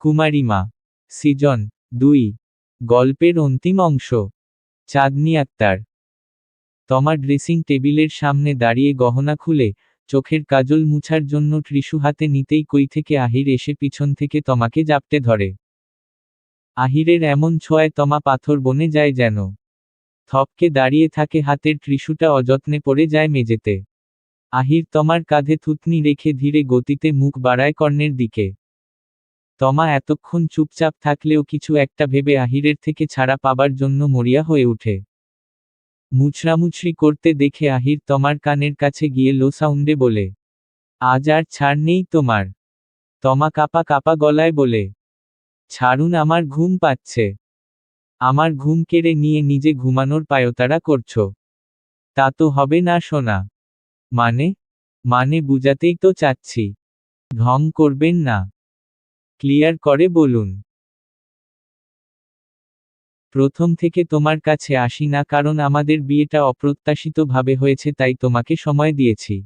কুমারিমা season, দুই। গল্পের অন্তিম অংশ। চাঁদনি আক্তার। তমা ড্রেসিং টেবিলের সামনে দাঁড়িয়ে গহনা খুলে চোখের কাজল মুছার জন্য ত্রিশু হাতে নিতেই কই থেকে আহির এসে পিছন থেকে তমাকে জাপটে ধরে। আহিরের এমন ছোঁয়ায় তমা পাথর বনে যায় যেন। থপকে দাঁড়িয়ে থাকে হাতের ত্রিশুটা অযত্নে পড়ে যায় মেঝেতে। আহির তমার কাঁধে থুতনি রেখে ধীরে গতিতে মুখ বাড়ায় কর্ণের দিকে। তমা এতক্ষণ চুপচাপ থাকলেও কিছু একটা ভেবে আহিরের থেকে ছাড়া পাবার জন্য মরিয়া হয়ে ওঠে। মুচড়ামুচড়ি করতে দেখে আহির তমার কানের কাছে গিয়ে লো সাউন্ডে বলে, আজ আর ছাড় নেই তোমার। তমা কাপা কাপা গলায় বলে, ছাড়ুন আমার ঘুম পাচ্ছে। আমার ঘুম কেড়ে নিয়ে নিজে ঘুমানোর পায়তারা করছ। তা তো হবে না শোনা মানে? মানে বুঝাতেই তো চাচ্ছি। ঢং করবেন না। ক্লিয়ার করে বলুন। প্রথম থেকে তোমার কাছে আসি না কারণ আমাদের বিয়েটা অপ্রত্যাশিতভাবে হয়েছে তাই তোমাকে সময় দিয়েছি।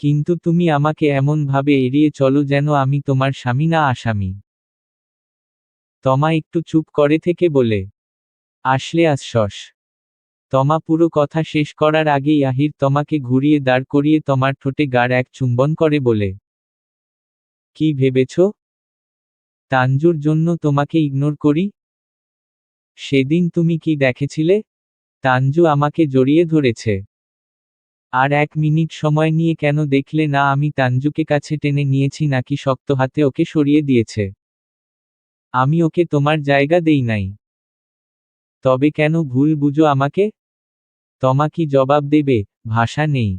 কিন্তু তুমি আমাকে এমনভাবে এড়িয়ে চলো যেন আমি তোমার স্বামী না আসামি। তমা একটু চুপ করে থেকে বলে, আসলে আশ্বাস। তমা পুরো কথা শেষ করার আগেই আহির তমাকে ঘুরিয়ে দাঁড় করিয়ে তোমার ঠোঁটে গাঢ় এক চুম্বন করে বলে, কি ভেবেছ? তাঞ্জুর জন্য তোমাকে ইগনোর করি। সেদিন তুমি কি দেখেছিলে? তাঞ্জু আমাকে জড়িয়ে ধরেছে। আর এক মিনিট সময় নিয়ে কেন দেখলে না আমি তাঞ্জুকে কাছে টেনে নিয়েছি নাকি শক্ত হাতে ওকে সরিয়ে দিয়েছে? আমি ওকে তোমার জায়গা দেই নাই। তবে কেন ভুল বুঝো আমাকে? তমা কি জবাব দেবে? ভাষা নেই।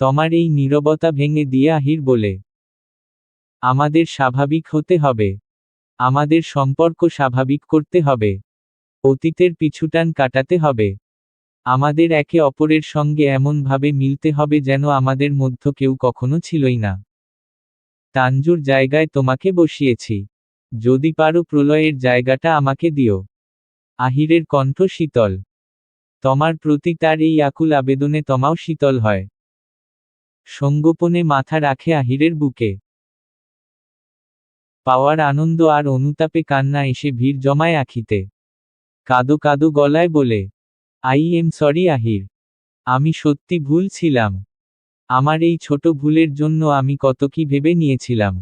তোমার এই নীরবতা ভেঙে দিয়ে আহির বলে আমাদের স্বাভাবিক হতে হবে। আমাদের সম্পর্ক স্বাভাবিক করতে হবে। অতীতের পিছুটান কাটাতে হবে। আমাদের একে অপরের সঙ্গে এমনভাবে মিলতে হবে যেন আমাদের মধ্য কেউ কখনো ছিলই না। তাঞ্জুর জায়গায় তোমাকে বসিয়েছি। যদি পারো প্রলয়ের জায়গাটা আমাকে দিও। আহিরের কণ্ঠ শীতল। তোমার প্রতি তার এই আকুল আবেদনে তোমাও শীতল হয়। সঙ্গোপনে মাথা রাখে আহিরের বুকে। পাওয়ার আনন্দ আর অনুতাপে কান্না এসে ভিড় জমায় আখিতে। কাদো কাদো গলায় বলে, আই এম সরি আহির, আমি সত্যি ভুল ছিলাম। আমার এই ছোট ভুলের জন্য আমি কত কি ভেবে নিয়েছিলাম।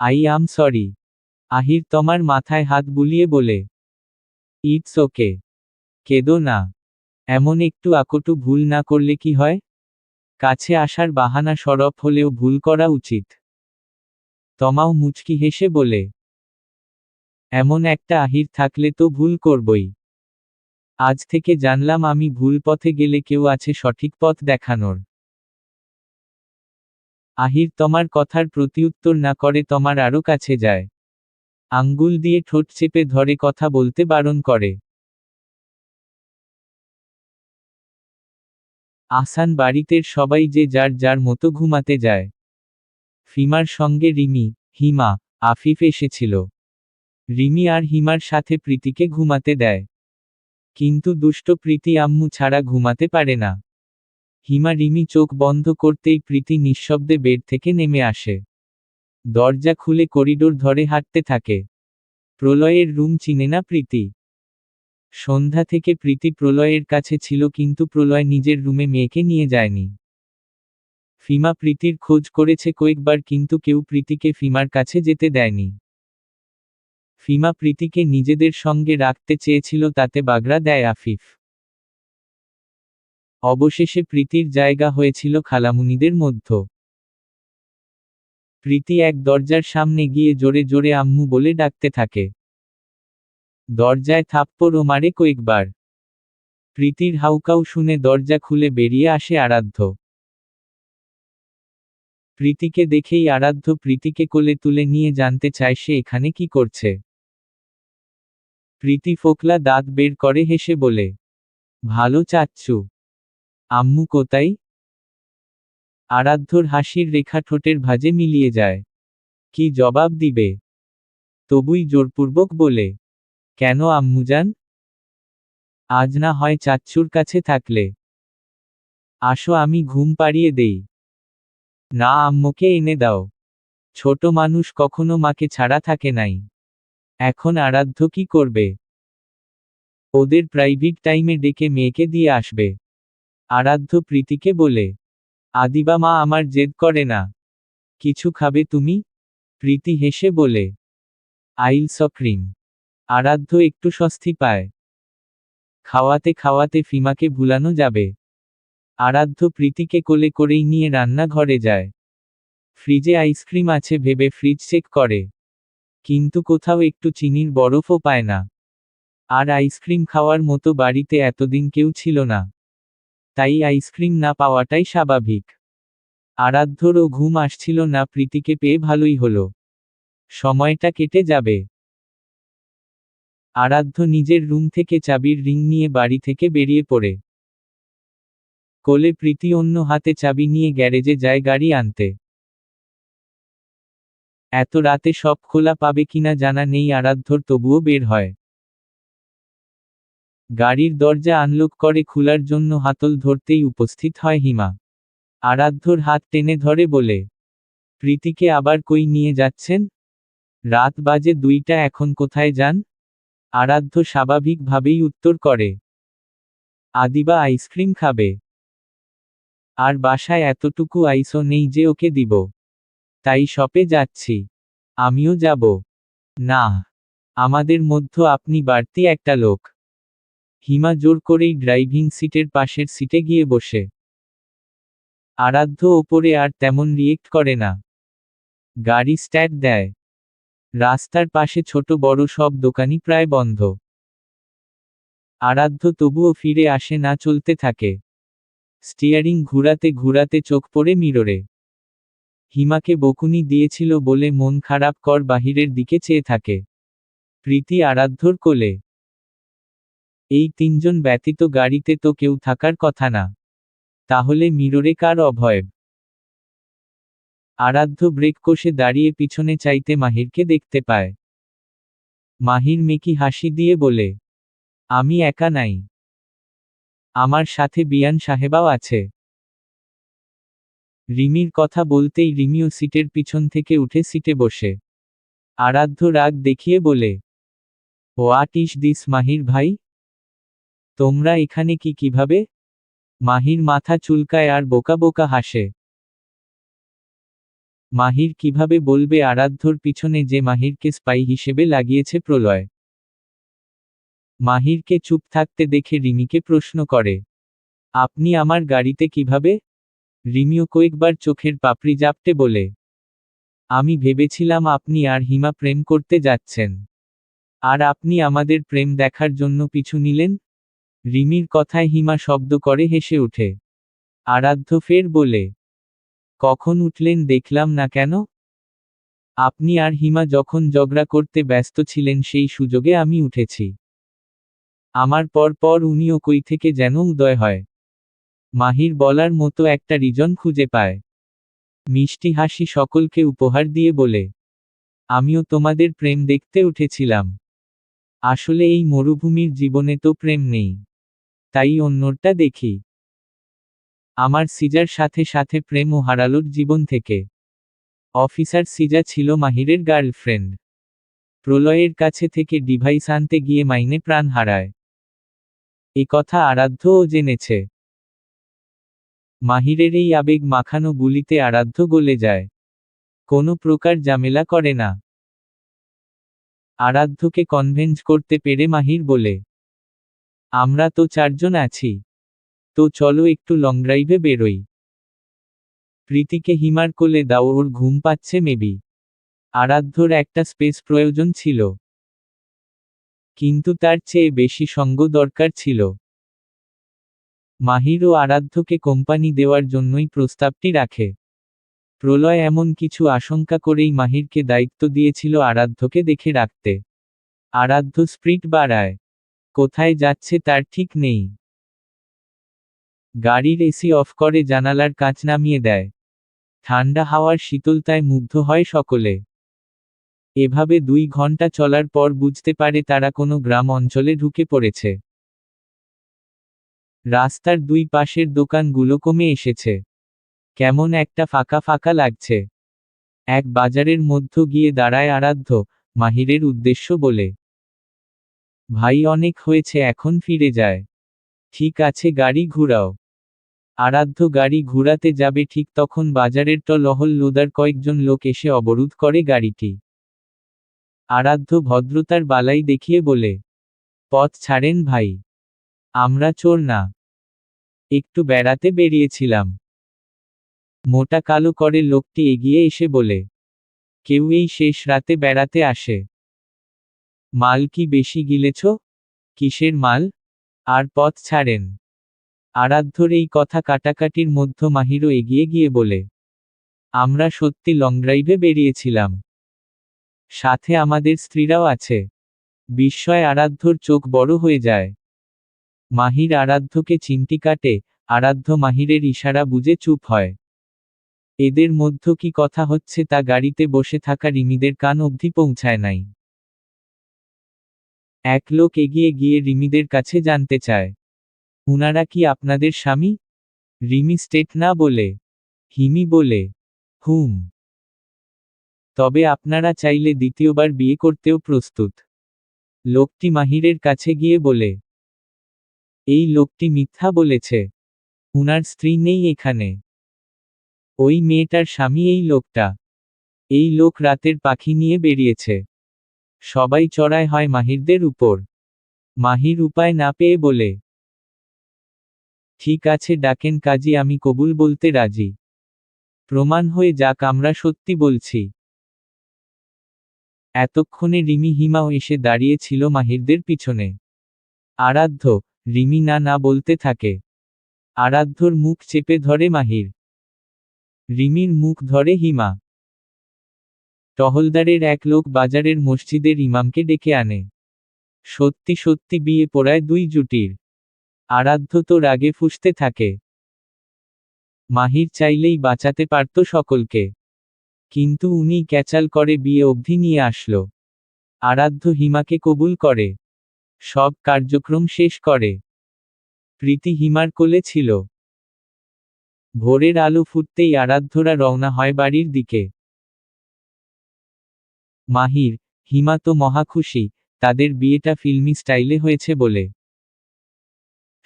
I am sorry. আহির তোমার মাথায় হাত বুলিয়ে বলে, ইটস ওকে, কেদো না। এমন একটু আকটু ভুল না করলে কি হয়? কাছে আসার বাহানা সরব হলেও ভুল করা উচিত। তমাও মুচকি হেসে বলে, এমন একটা আহির থাকলে তো ভুল করবই। আজ থেকে জানলাম আমি ভুল পথে গেলে কেউ আছে সঠিক পথ দেখানোর। আহির তোমার কথার প্রতিউত্তর না করে তোমার আরও কাছে যায়। আঙ্গুল দিয়ে ঠোঁট চেপে ধরে কথা বলতে বারণ করে। আসান বাড়িতের সবাই যে যার যার মতো ঘুমাতে যায়। ফিমার সঙ্গে রিমি, হিমা, আফিফ এসেছিল। রিমি আর হিমার সাথে প্রীতিকে ঘুমাতে দেয়। কিন্তু দুষ্ট প্রীতি আম্মু ছাড়া ঘুমাতে পারে না। হিমা রিমি চোখ বন্ধ করতেই প্রীতি নিঃশব্দে বেড থেকে নেমে আসে। দরজা খুলে করিডোর ধরে হাঁটতে থাকে। প্রলয়ের রুম চিনে না প্রীতি। সন্ধ্যা থেকে প্রীতি প্রলয়ের কাছে ছিল কিন্তু প্রলয় নিজের রুমে মেয়েকে নিয়ে যায়নি। ফিমা প্রীতির খোঁজ করেছে কয়েকবার কিন্তু কেউ প্রীতিকে ফিমার কাছে যেতে দেয়নি। ফিমা প্রীতিকে নিজেদের সঙ্গে রাখতে চেয়েছিল তাতে বাগড়া দেয় আফিফ। অবশেষে প্রীতির জায়গা হয়েছিল খালামুনিদের মধ্য। প্রীতি এক দরজার সামনে গিয়ে জোরে জোরে আম্মু বলে ডাকতে থাকে। দরজায় থাপ্পড়ও মারে কয়েকবার। প্রীতির হাউকাউ শুনে দরজা খুলে বেরিয়ে আসে আরাধ্য। প্রীতিকে দেখেই আরাধ্য প্রীতিকে কোলে তুলে নিয়ে জানতে চায় সে এখানে কি করছে। প্রীতি ফোকলা দাঁত বের করে হেসে বলে, ভালো চাচ্ছু। আম্মু কোথায়? আরাধ্যর হাসির রেখা ঠোঁটের ভাজে মিলিয়ে যায়। কি জবাব দিবে? তবুই জোরপূর্বক বলে, কেন আম্মুজান আজ না হয় চাচ্চুর কাছে থাকলে। আসো আমি ঘুম পাড়িয়ে দেই। না, আম্মুকে এনে দাও। ছোট মানুষ কখনো মাকে ছাড়া থাকে নাই। এখন আরাধ্য কি করবে? ওদের প্রাইভেট টাইমে ডেকে মেয়েকে দিয়ে আসবে। আরাধ্য প্রীতিকে বলে, আদিবা মা আমার জেদ করে না। কিছু খাবে তুমি? প্রীতি হেসে বলে, আইল সক্রিম। আরাধ্য একটু স্বস্তি পায়। খাওয়াতে খাওয়াতে ফিমাকে ভুলানো যাবে। আরাধ্য প্রীতিকে কোলে করেই নিয়ে রান্নাঘরে যায়। ফ্রিজে আইসক্রিম আছে ভেবে ফ্রিজ চেক করে। কিন্তু কোথাও একটু চিনির বরফও পায় না। আর আইসক্রিম খাওয়ার মতো বাড়িতে এতদিন কেউ ছিল না। তাই আইসক্রিম না পাওয়াটাই স্বাভাবিক। আরাধ্যরও ঘুম আসছিল না প্রীতিকে পেয়ে ভালোই হলো। সময়টা কেটে যাবে। আরাধ্য নিজের রুম থেকে চাবির রিং নিয়ে বাড়ি থেকে বেরিয়ে পড়ে। কোলে প্রীতি অন্য হাতে চাবি নিয়ে গ্যারেজে যায় গাড়ি আনতে। এত রাতে সব খোলা পাবে কিনা জানা নেই আরাধ্যর, তবুও বের হয়। গাড়ির দরজা আনলক করে খোলার জন্য হাতল ধরতেই উপস্থিত হয় হিমা। আরাধ্যর হাত টেনে ধরে বলে, প্রীতিকে আবার কই নিয়ে যাচ্ছেন? রাত বাজে দুইটা, এখন কোথায় যান? আরাধ্য স্বাভাবিকভাবেই উত্তর করে, আদিবা আইসক্রিম খাবে। আর বাসায় এতটুকু আইসও নেই যে ওকে দিব। তাই শপে যাচ্ছি। আমিও যাব। না। আমাদের মধ্য আপনি বাড়তি একটা লোক। হিমা জোর করেই ড্রাইভিং সিটের পাশের সিটে গিয়ে বসে। আরাধ্য ওপরে আর তেমন রিয়েক্ট করে না। গাড়ি স্ট্যাট দেয়। রাস্তার পাশে ছোট বড় সব দোকানই প্রায় বন্ধ। আরাধ্য তবুও ফিরে আসে না চলতে থাকে। স্টিয়ারিং ঘুরাতে ঘুরাতে চোখ পড়ে মিররে। হিমাকে বকুনি দিয়েছিল বলে মন খারাপ কর বাহিরের দিকে চেয়ে থাকে। প্রীতি আরাধ্যর কোলে। এই তিনজন ব্যতীত গাড়িতে তো কেউ থাকার কথা না। তাহলে মিররে কার অভয়? আরাধ্য ব্রেক কষে দাঁড়িয়ে পিছনে চাইতে মাহিরকে দেখতে পায়। মাহির মেকি হাসি দিয়ে বলে, আমি একা নাই। আমার সাথে বিয়ান সাহেবাও আছে। রিমির কথা বলতেই রিমিও সিটের পিছন থেকে উঠে সিটে বসে। আরাধ্য রাগ দেখিয়ে বলে, হোয়াট ইস দিস মাহির ভাই? তোমরা এখানে কি কীভাবে? মাহির মাথা চুলকায় আর বোকা বোকা হাসে। মাহির কীভাবে বলবে আরাধ্যর পিছনে যে মাহিরকে স্পাই হিসেবে লাগিয়েছে প্রলয়? মাহিরকে চুপ থাকতে দেখে রিমিকে প্রশ্ন করে, আপনি আমার গাড়িতে কীভাবে? রিমিও কয়েকবার চোখের পাপড়ি জাপটে বলে, আমি ভেবেছিলাম আপনি আর হিমা প্রেম করতে যাচ্ছেন। আর আপনি আমাদের প্রেম দেখার জন্য পিছু নিলেন? রিমির কথায় হিমা শব্দ করে হেসে উঠে আরাধ্য ফের বলে, কখন উঠলেন দেখলাম না কেন? আপনি আর হিমা যখন ঝগড়া করতে ব্যস্ত ছিলেন সেই সুযোগে আমি উঠেছি। আমার পর পর উনিও কই থেকে যেন উদয় হয়। মাহির বলার মতো একটা রিজন খুঁজে পায়। মিষ্টি হাসি সকলকে উপহার দিয়ে বলে, আমিও তোমাদের প্রেম দেখতে উঠেছিলাম। আসলে এই মরুভূমির জীবনে তো প্রেম নেই। তাই অন্যটা দেখি। আমার সিজার সাথে সাথে প্রেমও হারালোর জীবন থেকে। অফিসার সিজা ছিল মাহিরের গার্লফ্রেন্ড। প্রলয়ের কাছে থেকে ডিভাইস আনতে গিয়ে মাইনে প্রাণ হারায়। এ কথা আরাধ্যও জেনেছে। মাহিরের এই আবেগ মাখানো গুলিতে আরাধ্য গলে যায়। কোনো প্রকার ঝামেলা করে না। আরাধ্যকে কনভেন্স করতে পেরে মাহির বলে, আমরা তো চারজন আছি। তো চলো একটু লং ড্রাইভে বেরোই। প্রীতিকে হিমার কোলে দাও, ওর ঘুম পাচ্ছে মেবি আরাধ্যর একটা স্পেস প্রয়োজন ছিল। কিন্তু তার চেয়ে বেশি সঙ্গ দরকার ছিল। মাহির ও আরাধ্যকে কোম্পানি দেওয়ার জন্যই প্রস্তাবটি রাখে। প্রলয় এমন কিছু আশঙ্কা করেই মাহিরকে দায়িত্ব দিয়েছিল আরাধ্যকে দেখে রাখতে। আরাধ্য স্প্রিট বাড়ায়, কোথায় যাচ্ছে তার ঠিক নেই। গাড়ির এসি অফ করে জানালার কাঁচ নামিয়ে দেয়। ঠান্ডা হাওয়ার শীতলতায় মুগ্ধ হয় সকলে। এভাবে দুই ঘণ্টা চলার পর বুঝতে পারে তারা কোনো গ্রাম অঞ্চলে ঢুকে পড়েছে। রাস্তার দুই পাশের দোকানগুলো কমে এসেছে। কেমন একটা ফাঁকা ফাঁকা লাগছে। এক বাজারের মধ্য গিয়ে দাঁড়ায় আরাধ্য, মাহিরের উদ্দেশ্য বলে। ভাই অনেক হয়েছে, এখন ফিরে যায়। ঠিক আছে, গাড়ি ঘুরাও। আরাধ্য গাড়ি ঘুরাতে যাবে, ঠিক তখন বাজারের টলহল লোদার কয়েকজন লোক এসে অবরোধ করে গাড়িটি। আরাধ্য ভদ্রতার বালাই দেখিয়ে বলে, পথ ছাড়েন ভাই, আমরা চোর না। একটু বেড়াতে বেরিয়েছিলাম মোটা কালো করে লোকটি এগিয়ে এসে বলে, কেউ এই শেষ রাতে বেড়াতে আসে। মাল কি বেশি গিলেছ? কিসের মাল? আর পথ ছাড়েন আরাধ্যর এই কথা কাটাকাটির মধ্য মাহিরও এগিয়ে গিয়ে বলে, আমরা সত্যি লং ড্রাইভে বেরিয়েছিলাম। সাথে আমাদের স্ত্রীরাও আছে। বিস্ময় আরাধ্যর চোখ বড় হয়ে যায়। মাহির আরাধ্যকে চিমটি কাটে, আরাধ্য মাহিরের ইশারা বুঝে চুপ হয়। এদের মধ্য কি কথা হচ্ছে তা গাড়িতে বসে থাকা রিমিদের কান অবধি পৌঁছায় নাই। এক লোক এগিয়ে গিয়ে রিমিদের কাছে জানতে চায়, উনারা কি আপনাদের স্বামী? রিমি স্টেট না বলে। হিমি বলে। হুম। তবে আপনারা চাইলে দ্বিতীয়বার বিয়ে করতেও প্রস্তুত। লোকটি মাহিরের কাছে গিয়ে বলে, এই লোকটি মিথ্যা বলেছে। উনার স্ত্রী নেই এখানে। ওই মেয়েটার স্বামী এই লোকটা। এই লোক রাতের পাখি নিয়ে বেরিয়েছে। সবাই চড়ায় হয় মাহিরদের উপর। মাহির উপায় না পেয়ে বলে, ঠিক আছে, ডাকেন কাজী, আমি কবুল বলতে রাজি। প্রমাণ হয়ে যাক, আমরা সত্যি বলছি। এতক্ষণে রিমি হিমাও এসে দাঁড়িয়েছিল মাহিরদের পিছনে। আরাধ্য, রিমি না না বলতে থাকে। আরাধ্যর মুখ চেপে ধরে মাহির। রিমির মুখ ধরে হিমা। টহলদারের এক লোক বাজারের মসজিদের ইমামকে ডেকে আনে। সত্যি সত্যি বিয়ে পড়ায় দুই জুটির। আরাধ্য তো রাগে ফুসতে থাকে। মাহির চাইলেই বাঁচাতে পারত সকলকে। কিন্তু উনি ক্যাচাল করে বিয়ে অবধি নিয়ে আসলো। আরাধ্য হিমাকে কবুল করে। সব কার্যক্রম শেষ করে। প্রীতি হিমার কোলে ছিল। ভোরের আলো ফুটতেই আরাধ্যরা রওনা হয় বাড়ির দিকে। মাহির, হিমা তো মহা খুশি, তাদের বিয়েটা ফিল্মি স্টাইলে হয়েছে বলে।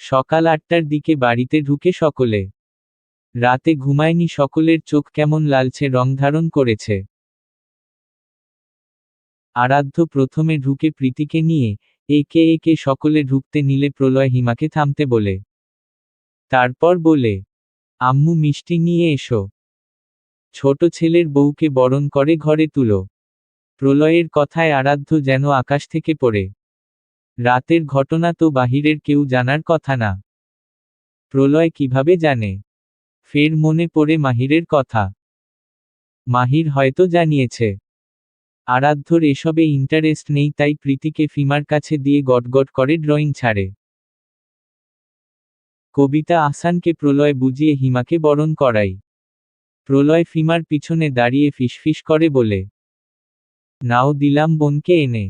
সকাল আটটার দিকে বাড়িতে ঢুকে সকলে। রাতে ঘুমায়নি সকলের চোখ কেমন লালচে রং ধারণ করেছে। আরাধ্য প্রথমে ঢুকে প্রীতিকে নিয়ে একে একে সকলে ঢুকতে নিলে প্রলয় হিমাকে থামতে বলে। তারপর বলে, আম্মু, মিষ্টি নিয়ে এসো। ছোট ছেলের বউকে বরণ করে ঘরে তুলো। প্রলয়ের কথায় আরাধ্য যেন আকাশ থেকে পড়ে। রাতের ঘটনা তো বাহিরের কেউ জানার কথা না। প্রলয় কীভাবে জানে? ফের মনে পড়ে মাহিরের কথা। মাহির হয়তো জানিয়েছে। আরাধ্যর এসবে ইন্টারেস্ট নেই, তাই প্রীতিকে ফিমার কাছে দিয়ে গটগট করে ড্রয়িং ছাড়ে। কবিতা আসানকে প্রলয় বুঝিয়ে হিমাকে বরণ করাই। প্রলয় ফিমার পিছনে দাঁড়িয়ে ফিসফিস করে বলে, নাও দিলাম বোনকে এনে।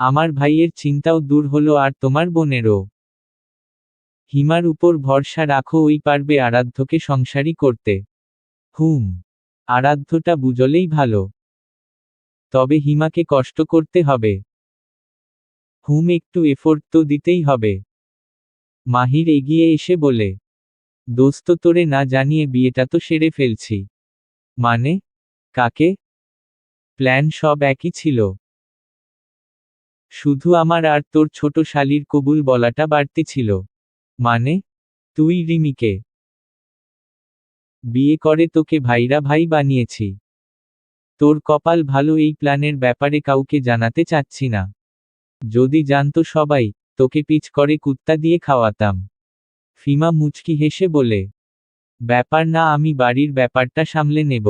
আমার ভাইয়ের চিন্তাও দূর হলো আর তোমার বোনেরও। হিমার উপর ভরসা রাখো, ওই পারবে আরাধ্যকে সংসারী করতে। হুম, আরাধ্যটা বুঝলেই ভালো। তবে হিমাকে কষ্ট করতে হবে। হুম, একটু এফোর্ট তো দিতেই হবে। মাহির এগিয়ে এসে বলে, দোস্ত, তোরে না জানিয়ে বিয়েটা তো সেরে ফেলছি। মানে? কাকে? প্ল্যান সব একই ছিল। শুধু আমার আর তোর ছোট শালির কবুল বলাটা বাড়তি ছিল। মানে তুই রিমিকে। বিয়ে করে তোকে ভাইরা ভাই বানিয়েছি। তোর কপাল ভালো এই প্ল্যানের ব্যাপারে কাউকে জানাতে চাচ্ছি না। যদি জানতো সবাই, তোকে পিচ করে কুত্তা দিয়ে খাওয়াতাম। ফিমা মুচকি হেসে বলে, ব্যাপার না, আমি বাড়ির ব্যাপারটা সামলে নেব।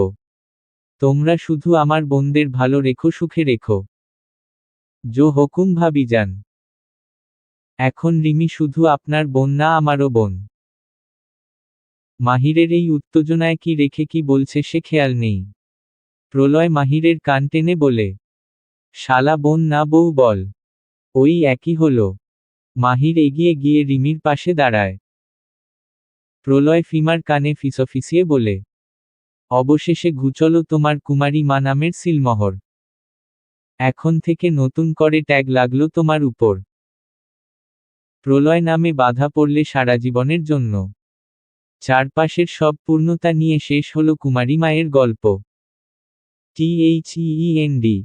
তোমরা শুধু আমার বোনদের ভালো রেখো, সুখে রেখো। জো হকুম ভাবি যান। এখন রিমি শুধু আপনার বোন না আমারও বোন। মাহিরের এই উত্তেজনায় কি রেখে কি বলছে সে খেয়াল নেই। প্রলয় মাহিরের কান টেনে বলে, শালা বোন না বউ বল। ওই একই হলো মাহির এগিয়ে গিয়ে রিমির পাশে দাঁড়ায়। প্রলয় ফিমার কানে ফিসফিসিয়ে বলে, অবশেষে ঘুচল তোমার কুমারী মা নামের সিলমোহর। এখন থেকে নতুন করে ট্যাগ লাগল তোমার উপর। প্রলয় নামে বাধা পড়লে সারা জীবনের জন্য। চারপাশের সব পূর্ণতা নিয়ে শেষ হলো কুমারী মায়ের গল্প। T H E N D